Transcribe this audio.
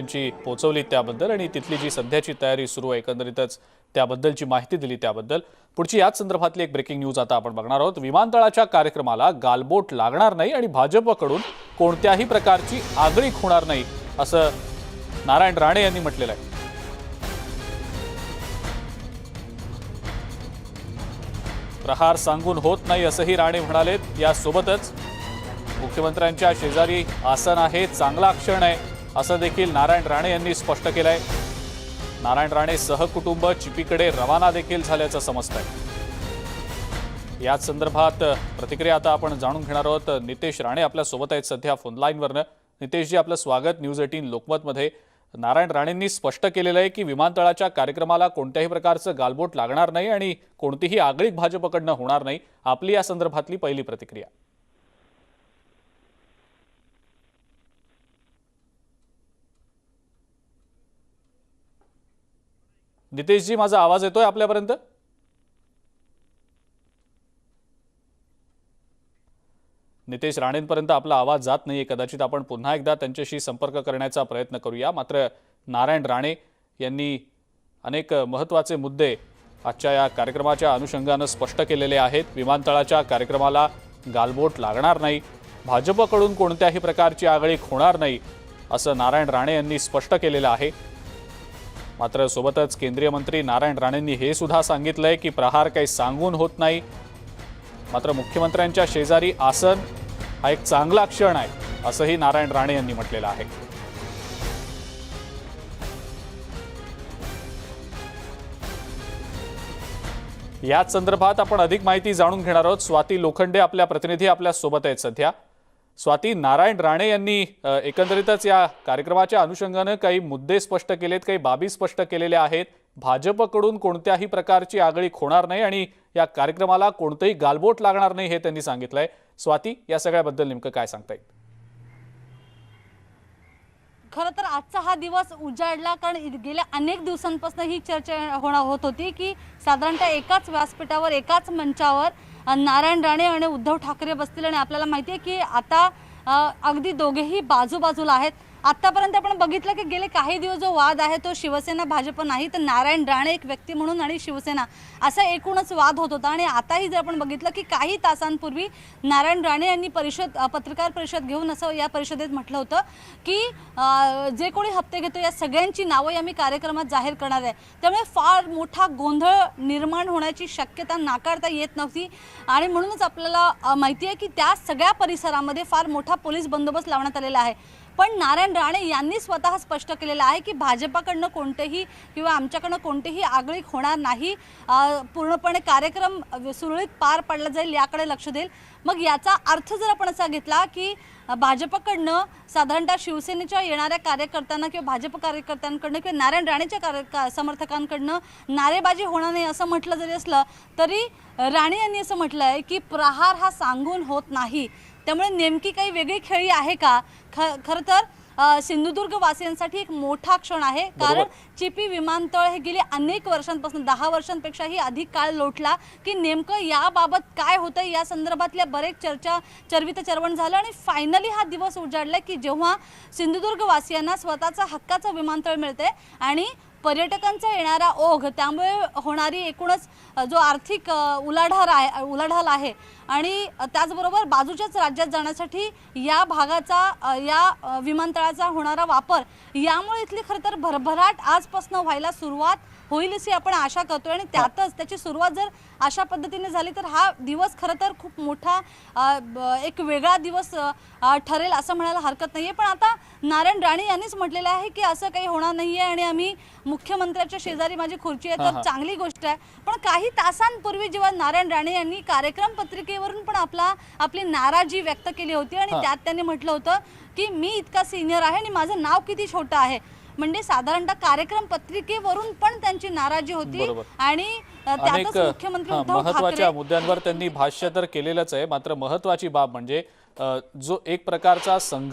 त्यांची पोहोचवली त्याबद्दल आणि तिथली जी सध्याची तयारी सुरू आहे एकंदरीतच त्याबद्दलची माहिती दिली त्याबद्दल. पुढची याच संदर्भातली एक ब्रेकिंग न्यूज आता आपण बघणार आहोत. विमानतळाच्या कार्यक्रमाला गालबोट लागणार नाही आणि भाजपकडून कोणत्याही प्रकारची आगळीक होणार नाही असं नारायण राणे यांनी म्हटलेलं आहे. प्रहार सांगून होत नाही असंही राणे म्हणालेत. यासोबतच मुख्यमंत्र्यांच्या शेजारी आसन आहे चांगला क्षण आहे. असं देखील नारायण राणे यांनी स्पष्ट केलं आहे नारायण राणे सहकुटुंब चिपीकडे रवाना देखील झाल्याचं समजत आहे याच संदर्भात प्रतिक्रिया आता आपण जाणून घेणार आहोत. नितेश राणे आपल्यासोबत आहेत सध्या फोनलाईनवरनं नितेशजी आपलं स्वागत न्यूज एटीन लोकमतमध्ये. नारायण राणेंनी स्पष्ट केलेलं आहे की विमानतळाच्या कार्यक्रमाला कोणत्याही प्रकारचं गालबोट लागणार नाही आणि कोणतीही आगळीक भाजपकडनं होणार नाही. आपली या संदर्भातली पहिली प्रतिक्रिया. नितेशजी माझा आवाज येतोय आपल्यापर्यंत? नितेश राणेंपर्यंत आपला आवाज जात नाहीये. कदाचित आपण पुन्हा एकदा त्यांच्याशी संपर्क करण्याचा प्रयत्न करूया. मात्र नारायण राणे यांनी अनेक महत्त्वाचे मुद्दे आजच्या या कार्यक्रमाच्या अनुषंगानं स्पष्ट केलेले आहेत. विमानतळाच्या कार्यक्रमाला गालबोट लागणार नाही. भाजपकडून कोणत्याही प्रकारची आगळीक होणार नाही असं नारायण राणे यांनी स्पष्ट केलेलं आहे. मात्र सोबतच केंद्रीय मंत्री नारायण राणेंनी हे सुद्धा सांगितलंय की प्रहार काही सांगून होत नाही. मात्र मुख्यमंत्र्यांच्या शेजारी आसन हा एक चांगला क्षण आहे असंही नारायण राणे यांनी म्हटलेलं आहे. याच संदर्भात आपण अधिक माहिती जाणून घेणार आहोत. स्वाती लोखंडे आपल्या प्रतिनिधी आपल्यासोबत आहेत सध्या. स्वाती नारायण राणे यांनी एकंदरीतच या कार्यक्रमाच्या अनुषंगानं काही मुद्दे स्पष्ट केलेत काही बाबी स्पष्ट केलेल्या आहेत. भाजपकडून कोणत्याही प्रकारची आगळीक होणार नाही आणि या कार्यक्रमाला कोणतंही गालबोट लागणार नाही हे त्यांनी सांगितलंय. स्वाती या सगळ्याबद्दल नेमकं काय सांगता येईल? खरं तर आजचा हा दिवस उजाडला कारण गेल्या अनेक दिवसांपासून ही चर्चा होणार होत होती की साधारणतः एकाच व्यासपीठावर एकाच मंचावर नारायण राणे आणि उद्धव ठाकरे बसतील आणि आपल्याला माहिती आहे की आता अगदी दोघेही बाजूबाजूला आहेत. आतापर्यंत आपण बघितलं की गेले काही दिवस जो वाद आहे तो शिवसेना भाजप नाही तर नारायण राणे एक व्यक्ती म्हणून आणि शिवसेना. असा एकूणच वाद होत होता आणि आताही जर आपण बघितलं की काही तासांपूर्वी नारायण राणे यांनी परिषद पत्रकार परिषद घेऊन असं या परिषदेत म्हटलं होतं की जे कोणी हप्ते घेतो या सगळ्यांची नावं आम्ही कार्यक्रमात जाहीर करणार आहे. त्यामुळे फार मोठा गोंधळ निर्माण होण्याची शक्यता नाकारता येत नव्हती आणि म्हणूनच आपल्याला माहिती आहे की त्या सगळ्या परिसरामध्ये फार मोठा पोलीस बंदोबस्त लावण्यात आलेला आहे. पण नारायण राणे यांनी स्वतः स्पष्ट केलेलं आहे की भाजपाकडनं कोणतेही किंवा आमच्याकडनं कोणतेही आगळीक होणार नाही. पूर्णपणे कार्यक्रम सुरळीत पार पडला जाईल याकडे लक्ष देईल. मग याचा अर्थ जर आपण असा घेतला की भाजपकडनं साधारणतः शिवसेनेच्या येणाऱ्या कार्यकर्त्यांना किंवा भाजप कार्यकर्त्यांकडनं किंवा नारायण राणेच्या कार्य का- समर्थकांकडनं नारेबाजी होणार नाही असं म्हटलं जरी असलं तरी राणे यांनी असं म्हटलं आहे की प्रहार हा सांगून होत नाही. त्यामुळे नेमकी काही वेगळी खेळी आहे का ख खरं तर सिंधुदुर्ग वासियांसाठी एक मोठा क्षण आहे कारण. चिपी विमानतळ हे गेले अनेक वर्षांपासून दहा वर्षांपेक्षाही अधिक काळ लोटला की नेमकं याबाबत काय होतं या संदर्भातल्या बरेच चर्चा चर्वित चर्वण झालं आणि फायनली हा दिवस उजाडला की जेव्हा सिंधुदुर्ग वासियांना स्वतःचा हक्काचं विमानतळ मिळते आणि पर्यटकांचा येणारा ओघ त्यामुळे होणारी एकूणच जो आर्थिक उलाढाल आहे उलाढाल आहे. आणि त्याचबरोबर बाजूच्याच राज्यात जाण्यासाठी या भागाचा या विमानतळाचा होणारा वापर यामुळे इथली खरं तर भरभराट आजपासून व्हायला सुरुवात होईल अशी आपण आशा करतोय. आणि त्यातच त्याची सुरुवात जर अशा पद्धतीने झाली तर हा दिवस खरं तर खूप मोठा ब- एक वेगळा दिवस ठरेल असं म्हणायला हरकत नाहीये. पण आता नारायण राणे यांनीच म्हटलेलं आहे की असं काही होणार नाहीये आणि आम्ही मुख्यमंत्र्याच्या शेजारी माझी खुर्ची आहे तर. चांगली गोष्ट आहे पण काही तासांपूर्वी जेव्हा नारायण राणे यांनी कार्यक्रम पत्रिकेवरून पण आपला आपली नाराजी व्यक्त केली होती आणि. त्यात त्यांनी म्हटलं होतं की मी इतका सिनियर आहे आणि माझं नाव किती छोटं आहे म्हणजे साधारणतः कार्यक्रम पत्रिकेवरून पण त्यांची नाराजी होती. आणि त्यातच मुख्यमंत्री महत्त्वाच्या मुद्द्यांवर त्यांनी भाष्य तर केलेलंच आहे मात्र महत्वाची बाब म्हणजे जो एक प्रकारचा संघ